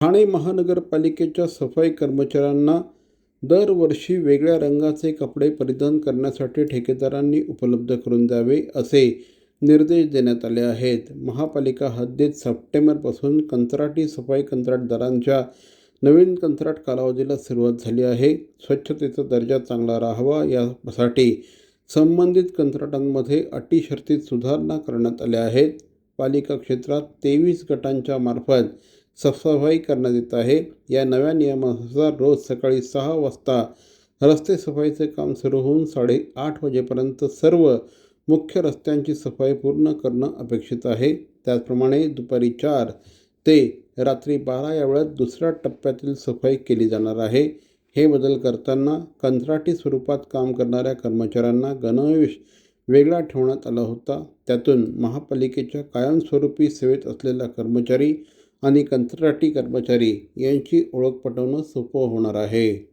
ठाणे महानगरपालिकेच्या सफाई कर्मचाऱ्यांना दरवर्षी वेगळ्या रंगाचे कपडे परिधान करण्यासाठी ठेकेदारांनी उपलब्ध करून द्यावे असे निर्देश देण्यात आले आहेत. महापालिका हद्दीत सप्टेंबरपासून कंत्राटी सफाई कंत्राटदारांच्या नवीन कंत्राट कालावधीला सुरुवात झाली आहे. स्वच्छतेचा दर्जा चांगला राहावा यासाठी संबंधित कंत्राटांमध्ये अटी शर्तीत सुधारणा करण्यात आल्या आहेत. पालिका क्षेत्रात तेवीस गटांच्या मार्फत सफसफाई करण्यात येत आहे. या नव्या नियमानुसार रोज सकाळी सहा वाजता रस्ते सफाईचे काम सुरू होऊन साडेआठ वाजेपर्यंत सर्व मुख्य रस्त्यांची सफाई पूर्ण करणं अपेक्षित आहे. त्याचप्रमाणे दुपारी चार ते रात्री बारा या वेळात दुसऱ्या टप्प्यातील सफाई केली जाणार आहे. हे बदल करताना कंत्राटी स्वरूपात काम करणाऱ्या कर्मचाऱ्यांना गणवेश वेगळा ठेवण्यात आला होता. त्यातून महापालिकेच्या कायमस्वरूपी सेवेत असलेला कर्मचारी आणि कंत्राटी कर्मचारी यांची ओळख पटवणं सोपं होणार आहे.